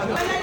안녕하세요.